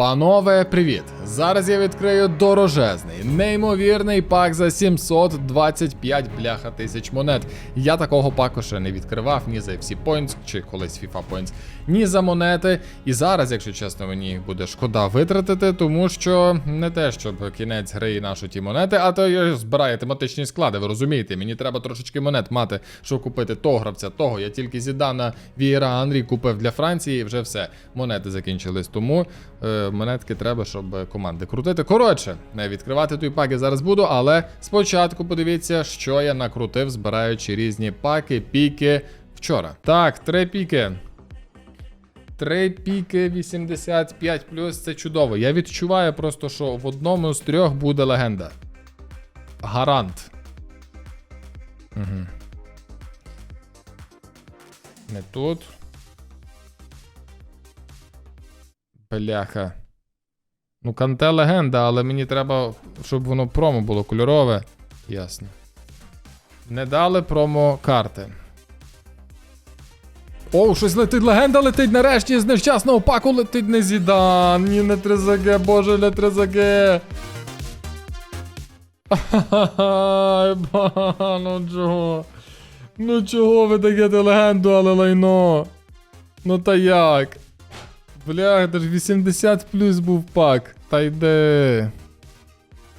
Панове, привіт! Зараз я відкрию дорожезний, неймовірний пак за 725 бляха тисяч монет. Я такого паку ще не відкривав ні за FC Points чи колись FIFA Points, ні за монети. І зараз, якщо чесно, мені буде шкода витратити, тому що не те, щоб кінець гри і нашу ті монети, а то я збираю тематичні склади. Ви розумієте, мені треба трошечки монет мати, щоб купити того гравця, того. Я тільки Зідана Вієра Андрій купив для Франції, і вже все. Монети закінчились. Тому е, монетки треба, щоб команди крутити. Коротше, відкривати той пак зараз буду, але спочатку подивіться, що я накрутив, збираючи різні паки, піки вчора. Так, три піки. Три піки 85 це чудово. Я відчуваю просто, що в одному з трьох буде легенда. Гарант. Угу. Не тут. Бляха. Ну, канте легенда, але мені треба, щоб воно промо було кольорове. Ясно. Не дали промо карти. Оу, щось летить, легенда летить нарешті з нещасного паку летить не зідан. Ні, не 3ЗГ, боже, не 3ЗГ. Ай, ба, ну чого? Ну чого ви даєте легенду, але лайно? Ну та як? Бля, ж 80 плюс був пак. Та йде.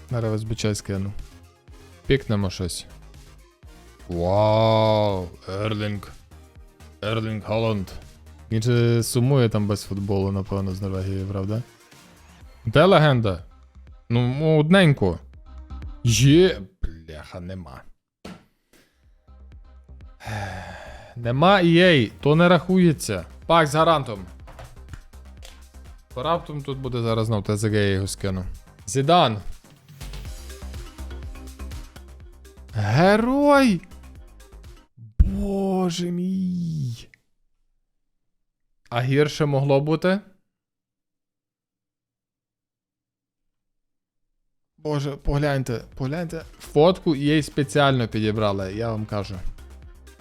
Зараз розбичай скину. Пікнемо щось. Вау, Ерлінг. Ерлінг Холланд. Він же сумує там без футболу, напевно, з Норвегії, правда? Де легенда? Ну, одненько. Є. Бляха, нема. Нема EA, то не рахується. Пак з гарантом. По раптом тут буде зараз знов ТЗГ, я його скину. Зідан. Герой! Боже мій. А гірше могло бути? Боже, погляньте, погляньте. Фотку їй спеціально підібрали, я вам кажу.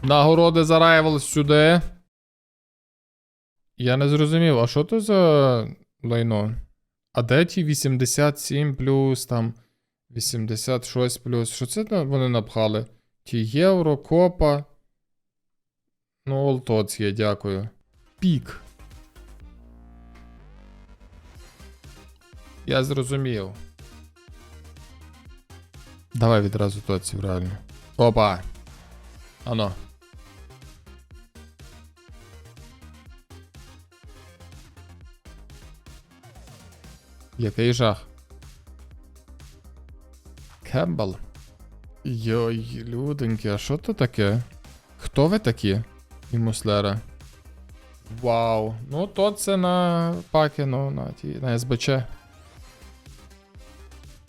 Нагороди за Rivals сюди. Я не зрозумів, а що то за лайно? А де ті 87 плюс, там 86 плюс? Що це вони напхали? Ті євро, копа. Ну, олтоц є, дякую. Пік. Я зрозумів. Давай відразу тоців, реально. Опа. Ано. Який жах. Кембл. Йой, люденьки, а що то таке? Хто ви такі? І муслера. Вау. Ну, то це на паки, ну, на ті, на СБЧ.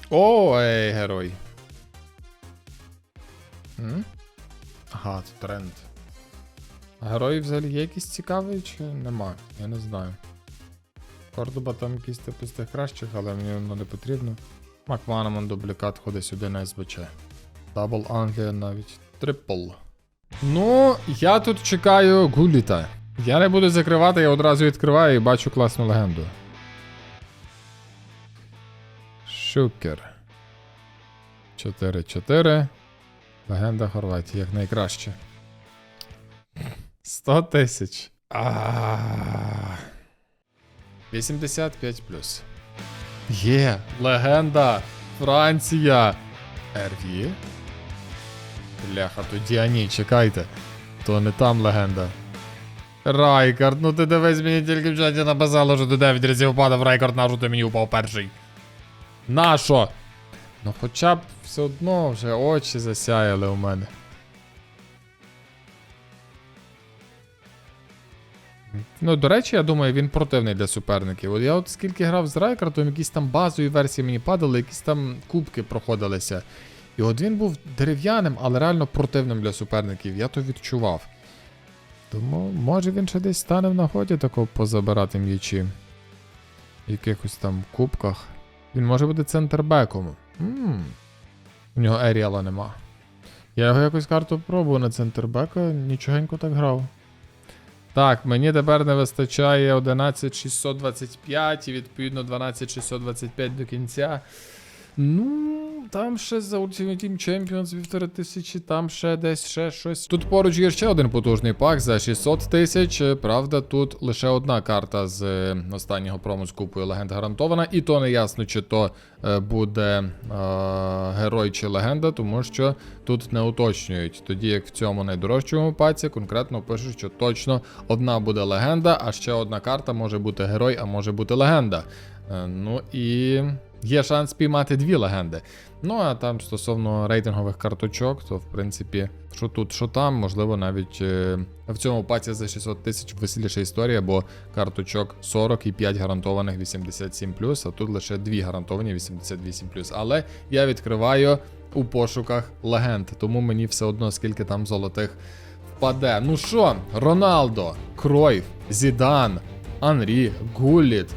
О, ей, герой. М? Ага, це тренд. А герої взагалі є якісь цікаві чи нема? Я не знаю. Кордоба там якийсь типу з тих кращих, але мені воно не потрібно. Макманамон дублікат ходить сюди на СБЧ. Дабл Англія навіть. Трипл. Ну, я тут чекаю гуліта. Я не буду закривати, я одразу відкриваю і бачу класну легенду. Шукер. 4-4. Легенда Хорватії, як найкраще. 100 тисяч. А. 85 плюс. Є. Легенда. Франція. РВ. Бляха, то Діані, чекайте. То не там легенда. Райкард, ну ти дивись мені тільки в чаті написало, що ти 9 разів падав Райкард, нашу ти мені упав перший. Нашо? Ну хоча б все одно вже очі засяяли у мене. Ну, до речі, я думаю, він противний для суперників. От я от скільки грав з Райкартом, якісь там базові версії мені падали, якісь там кубки проходилися. І от він був дерев'яним, але реально противним для суперників. Я то відчував. Тому, може він ще десь стане в нагоді такого позабирати м'ячі. В якихось там кубках. Він може бути центрбеком. Ммм. У нього Еріала нема. Я його якось карту пробував на центрбека, нічогенько так грав. Так, мені тепер не вистачає 11625 і відповідно 12625 до кінця. Ну, там ще за Ultimate Team Champions півтори тисячі, там ще десь ще щось. Тут поруч є ще один потужний пак за 600 тисяч. Правда, тут лише одна карта з е, останнього прому з купою легенд гарантована, і то не ясно, чи то е, буде е, герой чи легенда, тому що тут не уточнюють. Тоді як в цьому найдорожчому паці конкретно пишуть, що точно одна буде легенда, а ще одна карта може бути герой, а може бути легенда. Е, Ну і є шанс піймати дві легенди. Ну а там стосовно рейтингових карточок, то в принципі, що тут, що там, можливо, навіть е, в цьому паці за 600 тисяч веселіша історія, бо карточок 40 і 5 гарантованих 87 а тут лише 2 гарантовані 88 Але я відкриваю у пошуках легенд, тому мені все одно скільки там золотих впаде. Ну що, Роналдо, Кройф, Зідан, Анрі, Гуліт,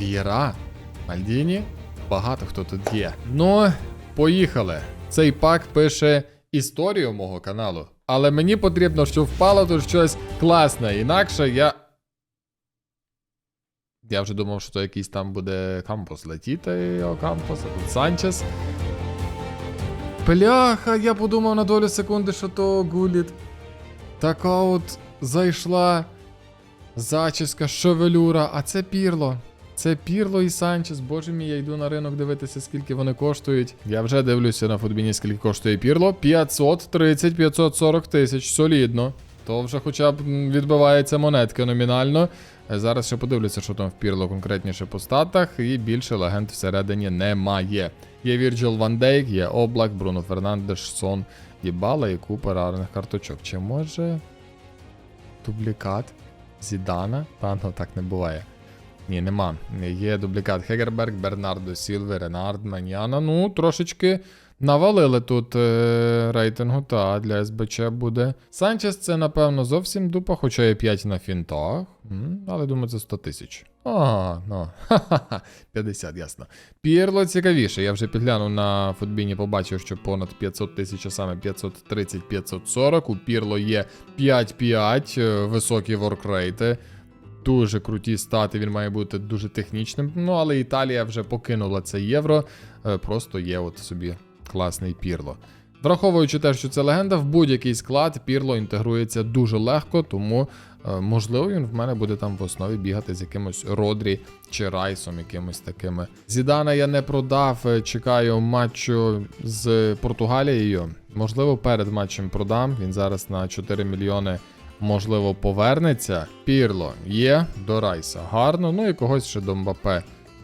Віра, Мальдіні. Багато хто тут є. Ну, поїхали. Цей пак пише історію мого каналу. Але мені потрібно, щоб впало тут щось класне. Інакше я. Я вже думав, що то якийсь там буде кампус летіти, о кампус, а тут Санчес. Бляха, я подумав на долю секунди, що то гуліт. Така от зайшла зачіска, шевелюра, а це пірло. Це Пірло і Санчес. Боже мій, я йду на ринок дивитися, скільки вони коштують. Я вже дивлюся на футбіні, скільки коштує Пірло. 530-540 тисяч, солідно. То вже хоча б відбивається монетка номінально. Е, Зараз ще подивлюся, що там в Пірло конкретніше по статах, і більше легенд всередині немає. Є Вірджил Ван Дейк, є Облак, Бруно Фернандеш, Сон, Дібала і купа рарних карточок. Чи може дублікат Зідана? Та ну так не буває. Ні, нема. Є дублікат Хегерберг, Бернардо Сілве, Ренард, Маньяна. Ну, трошечки навалили тут е, рейтингу, та для СБЧ буде. Санчес це, напевно, зовсім дупа, хоча є 5 на фінтах. М, але думаю, це 100 тисяч. А, ну, ха-ха-ха, 50, ясно. Пірло цікавіше. Я вже підглянув на футбіні, побачив, що понад 500 тисяч, а саме 530-540. У Пірло є 5-5, е, високі воркрейти. Дуже круті стати, він має бути дуже технічним. Ну, але Італія вже покинула це євро. е, Просто є от собі класний пірло. Враховуючи те, що це легенда, в будь-який склад пірло інтегрується дуже легко, тому е, можливо він в мене буде там в основі бігати з якимось Родрі чи Райсом, якимось такими. Зідана я не продав, е, чекаю матчу з Португалією. Можливо, перед матчем продам. Він зараз на 4 мільйони можливо, повернеться. Пірло є до Райса. Гарно. Ну і когось ще до Мбапе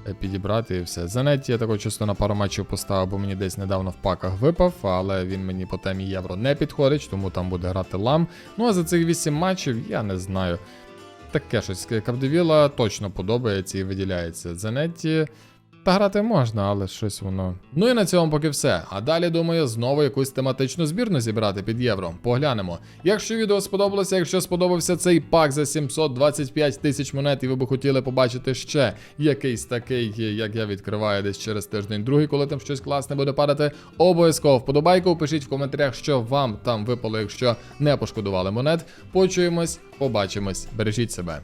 е, підібрати і все. Занетті я такого чисто на пару матчів поставив, бо мені десь недавно в паках випав, але він мені по темі євро не підходить, тому там буде грати лам. Ну а за цих 8 матчів я не знаю. Таке щось. Кавдевіла точно подобається і виділяється. Занетті. Та грати можна, але щось воно. Ну і на цьому поки все. А далі, думаю, знову якусь тематичну збірну зібрати під євро. Поглянемо. Якщо відео сподобалося, якщо сподобався цей пак за 725 тисяч монет, і ви би хотіли побачити ще якийсь такий, як я відкриваю десь через тиждень другий, коли там щось класне буде падати, обов'язково вподобайку. Пишіть в коментарях, що вам там випало, якщо не пошкодували монет. Почуємось, побачимось, бережіть себе.